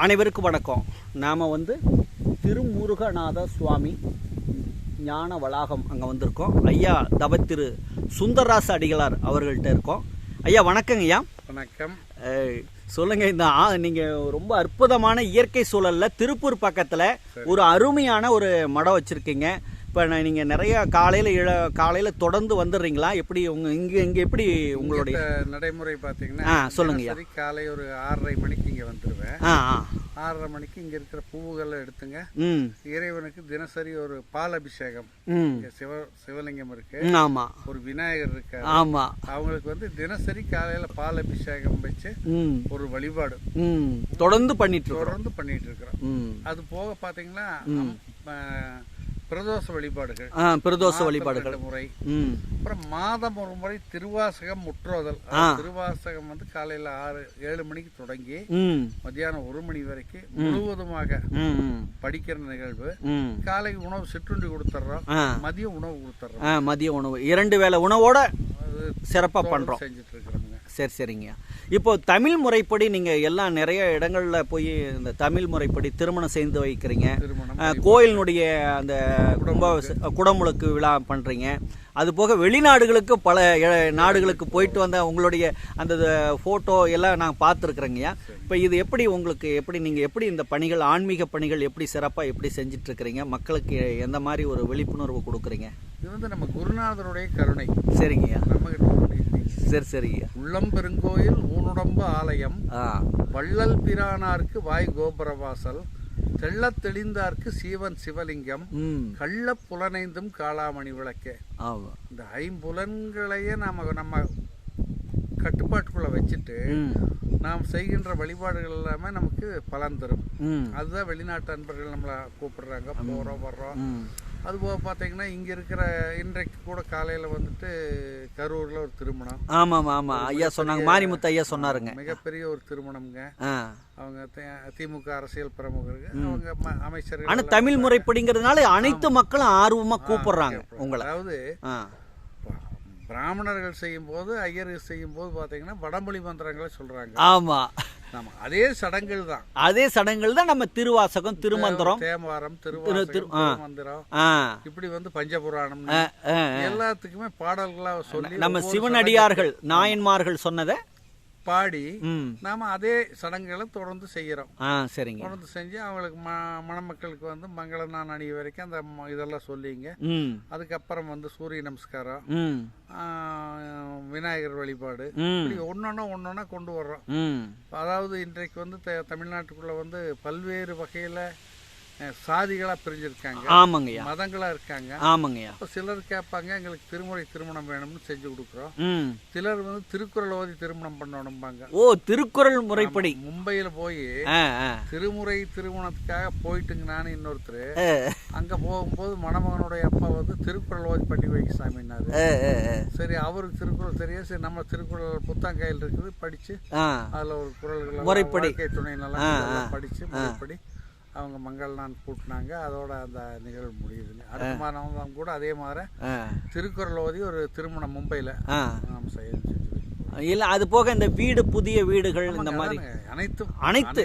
அனைவருக்கும் வணக்கம். நாம் வந்து திருமுருகநாத சுவாமி ஞான வளாகம் அங்கே வந்திருக்கோம். ஐயா தவத்திரு சுந்தரராச அடிகளார் அவர்கள்ட்ட இருக்கோம். ஐயா வணக்கங்க ஐயா. வணக்கம். ஏய், சொல்லுங்க இந்த ஆ- நீங்க ரொம்ப அற்புதமான இயற்கை சூழல்ல திருப்பூர் பக்கத்துல ஒரு அருமையான ஒரு மடம் வச்சிருக்கீங்க. இப்போ நீங்க நிறைய காலையில இழ காலையில தொடர்ந்து வந்துடுறீங்களா? எப்படி உங்க இங்க இங்க எப்படி உங்களுடைய நடைமுறை பார்த்தீங்கன்னா ஆ, சொல்லுங்கய்யா. தினசரி காலை ஒரு ஆறரை மணிக்கு இங்கே வந்துடுவேன் ஆ ஆ. ஆறரை மணிக்கு இங்கே இருக்கிற பூவுகளை எடுத்துங்க. இறைவனுக்கு தினசரி ஒரு பால் அபிஷேகம். சிவ சிவலிங்கம் இருக்கு. ஆமா. ஒரு விநாயகர் இருக்காரு ஆமா. அவங்களுக்கு வந்து தினசரி காலையில பால் அபிஷேகம் வச்சு ஒரு வழிபாடு. தொடர்ந்து பண்ணிட்டு தொடர்ந்து பண்ணிட்டு இருக்கிறோம். அது போக ஆ, பிரதோஷ வழிபாடுகள் பிரதோஷ வழிபாடுகள். முறை. ம். அப்புறம் மாதம் ஒரு முறை திருவாசகம் முற்றோதல். திருவாசகம் வந்து காலையில ஆறு ஏழு மணிக்கு தொடங்கி ம். மத்தியானம் ஒரு மணி வரைக்கும் முழுவதுமாக படிக்கிற நிகழ்வு. காலை உணவு சிற்றுண்டி கொடுத்துட்றோம் மதிய உணவு கொடுத்துட்றோம் மதிய உணவு. இரண்டு வேளை உணவோட சிறப்பாக பண்ணுறோம் செஞ்சுட்டு இருக்கிறோங்க சரி சரிங்க. இப்போ தமிழ் முறைப்படி நீங்கள் எல்லாம் நிறைய இடங்களில் போய் இந்த தமிழ் முறைப்படி திருமணம் செய்து வைக்கிறீங்க. கோயிலினுடைய அந்த கும்ப குடமுழுக்கு விழா பண்ணுறீங்க அது போக வெளிநாடுகளுக்கு பல நாடுகளுக்கு போயிட்டு வந்த உங்களுடைய அந்த ஃபோட்டோ எல்லாம் நான் பார்த்துருக்குறேங்கய்யா இப்போ இது எப்படி உங்களுக்கு எப்படி நீங்கள் எப்படி இந்த பணிகள் ஆன்மீக பணிகள் எப்படி சிறப்பாக எப்படி செஞ்சுட்டு இருக்கிறீங்க மக்களுக்கு எந்த மாதிரி ஒரு விழிப்புணர்வு கொடுக்குறீங்க? இது வந்து நம்ம குருநாதருடைய கருணை. சரிங்கய்யா. நம்ம சரி சரிங்கய்யா உள்ளம் பெருங்கோயில் ஊனுடம்பு ஆலயம் வள்ளல் பிரானார்க்கு வாய் கோபுரவாசல் தெள்ளத் தெளிந்தார்க்கு சீவன் சிவலிங்கம் கள்ள புலனைந்தும் காளாமணி விளக்கே. இந்த ஐம்புலன்களையே நாம நம்ம கட்டுப்பாட்டுக்குள்ள வச்சுட்டு நாம் செய்கின்ற வழிபாடுகள் எல்லாமே நமக்கு பலன் தரும். அதுதான் வெளிநாட்டு அன்பர்கள் நம்மளை கூப்பிடுறாங்க போறோம் வர்றோம். அதுபோக பார்த்தீங்கன்னா இங்க இருக்கிற இன்றைக்கு கூட காலையில வந்துட்டு கரூர்ல ஒரு திருமணம். ஆமாம் ஆமாம் ஐயா சொன்னாங்க. மாரிமுத்து ஐயா சொன்னாருங்க. மிகப்பெரிய ஒரு திருமணம்ங்க. அவங்க திமுக அரசியல் பிரமுகர்கள். அவங்க அமைச்சர்கள் ஆனால் தமிழ் முறைப்படிங்கிறதுனால அனைத்து மக்களும் ஆர்வமாக கூப்பிடுறாங்க உங்களை. அதாவது பிராமணர்கள் செய்யும் போது ஐயர்கள் செய்யும் போது பார்த்தீங்கன்னா வடமொழி மந்திரங்களை சொல்றாங்க. ஆமாம் நம்ம அதே சடங்குகள் தான். அதே சடங்குகள் தான் நம்ம திருவாசகம் திருமந்திரம். திருவாசகம் திருமந்திரம். இப்படி வந்து பஞ்சபுராணம். எல்லாத்துக்குமே பாடல்களா சொல்லி நம்ம சிவனடியார்கள் நாயன்மார்கள் சொன்னதை பாடி நாம அதே சடங்குகளை தொடர்ந்து செய்யறோம். சரிங்க. தொடர்ந்து செஞ்சு அவங்களுக்கு மணமக்களுக்கு வந்து மங்கள நான் அணிய வரைக்கும் அந்த இதெல்லாம் சொல்லிங்க. அதுக்கப்புறம் வந்து சூரிய நமஸ்காரம். விநாயகர் வழிபாடு. இப்படி ஒன்னொன்னா ஒன்னொன்னா கொண்டு வர்றோம். அதாவது இன்றைக்கு வந்து தமிழ்நாட்டுக்குள்ள வந்து பல்வேறு வகையில அஹ், சாதிகளா பிரிஞ்சிருக்காங்க. ஆமாங்கய்யா மதங்களா இருக்காங்க. ஆமாங்கய்யா அப்ப சிலர் கேட்பாங்க எங்களுக்கு திருமுறை திருமணம் வேணும்னு செஞ்சு கொடுக்குறோம். சிலர் வந்து திருக்குறள் ஓதி திருமணம் பண்ணணும்பாங்க. ஓ திருக்குறள் முறைப்படி. மும்பையில போய் திருமுறை திருமணத்துக்காக போயிட்டுங்க நானும் இன்னொருத்தர். அங்க போகும்போது மணமகனுடைய அப்பா வந்து திருக்குறள் ஓதி பண்ணி வைக்க சாமினாரு. சரி அவருக்கு திருக்குறள் தெரியும் சரி நம்ம திருக்குறள் புத்தகம் கையில் இருக்குது படிச்சு ஆ. அதுல ஒரு குறள்கள் முறைப்படி. துணை நல்லா படிச்சு முறைப்படி அவங்க மங்கள் நான் கூட்டினாங்க. அதோட அந்த நிகழ்வு முடியுதுங்க அடுத்த மாதம் கூட அதே மாதிரி திருக்குறள் ஓதி ஒரு திருமணம் மும்பையில நாம் செய்ய இல்ல அது போக இந்த வீடு புதிய வீடுகள் இந்த மாதிரி. அனைத்தும் அனைத்து.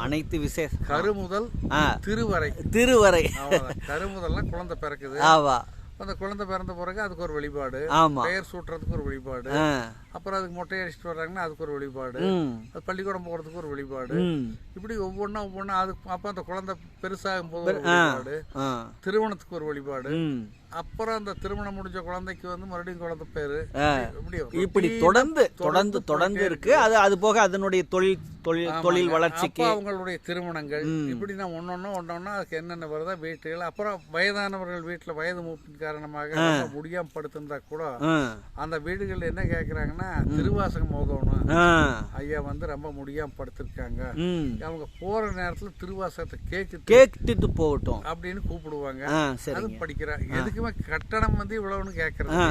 அனைத்து விசேஷம் கரு முதல் ஆ. திருவரை. திருவரை. அவ்வளவுதான். கரு முதல்ல குழந்தை பிறக்குது. ஆவா அந்த குழந்தை பிறந்த பிறகு அதுக்கு ஒரு வழிபாடு. பெயர் சூட்டுறதுக்கு ஒரு வழிபாடு. அப்புறம் அதுக்கு மொட்டை அடிச்சுட்டு வர்றாங்கன்னா அதுக்கு ஒரு வழிபாடு. ம். அது பள்ளிக்கூடம் போகிறதுக்கு ஒரு வழிபாடு. இப்படி ஒவ்வொன்றா ஒவ்வொன்றா அதுக்கு அப்போ அந்த குழந்தை பெருசாகும் போது ஒரு ஆ திருமணத்துக்கு ஒரு வழிபாடு. அப்புறம் அந்த திருமணம் முடிஞ்ச குழந்தைக்கு வந்து மறுபடியும் குழந்தை பேரு. இப்படி தொடர்ந்து தொடர்ந்து தொடர்ந்து இருக்கு. அது அது போக அதனுடைய தொழில் தொழில் தொழில் வளர்ச்சிக்கு. அவங்களுடைய திருமணங்கள். இப்படி நான் ஒன்னொன்னா ஒன்னொன்னா அதுக்கு என்னென்ன வருதோ வீட்டுகள். அப்புறம் வயதானவர்கள் வீட்டுல வயது மூப்பின் காரணமாக முடியாம படுத்திருந்தா கூட அந்த வீடுகள் என்ன கேக்குறாங்கன்னா திருவாசகம் ஆ. ஐயா வந்து ரொம்ப முடியாம படுத்திருக்காங்க. அவங்க போற நேரத்துல திருவாசகத்தை கேக்கு கேட்டுட்டு போகட்டும். அப்படின்னு கூப்பிடுவாங்க. அது படிக்கிறேன் எதுக்குமே கட்டணம் வந்து இவ்வளவுன்னு ஆ.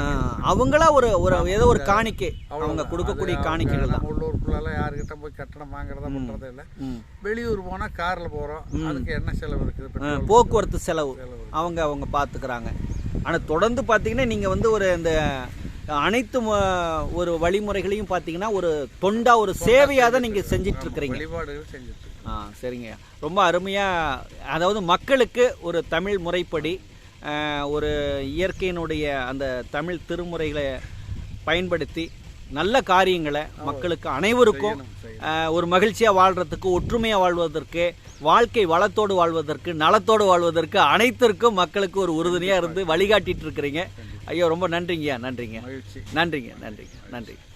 அவங்களா ஒரு ஒரு ஏதோ ஒரு காணிக்கை. அவங்க கொடுக்கக்கூடிய காணிக்கைகள் தான். உள்ளூருக்குள்ள யாருக்கிட்ட போய் கட்டணம் வாங்குறதா பண்றதே இல்ல. வெளியூர் போனா கார்ல போறோம். அதுக்கு என்ன செலவு இருக்குது? போக்குவரத்து செலவு. அவங்க அவங்க பார்த்துக்கிறாங்க ஆனால் தொடர்ந்து பார்த்தீங்கன்னா நீங்கள் வந்து ஒரு இந்த அனைத்து ஒரு வழிமுறைகளையும் பார்த்தீங்கன்னா ஒரு தொண்டா ஒரு சேவையாக தான் நீங்கள் செஞ்சிட்டு இருக்கிறீங்க வழிபாடுகள் செஞ்சுட்டு இருக்கோம். ஆ சரிங்க. ரொம்ப அருமையாக அதாவது மக்களுக்கு ஒரு தமிழ் முறைப்படி ஒரு இயற்கையினுடைய அந்த தமிழ் திருமுறைகளை பயன்படுத்தி நல்ல காரியங்களை மக்களுக்கு அனைவருக்கும் ஒரு மகிழ்ச்சியாக வாழ்கிறதுக்கு ஒற்றுமையாக வாழ்வதற்கு வாழ்க்கை வளத்தோடு வாழ்வதற்கு நலத்தோடு வாழ்வதற்கு அனைத்திற்கும் மக்களுக்கு ஒரு உறுதுணையாக இருந்து வழிகாட்டிட்டு இருக்கிறீங்க ஐயோ ரொம்ப நன்றிங்கய்யா நன்றிங்க. நன்றிங்க நன்றிங்க நன்றி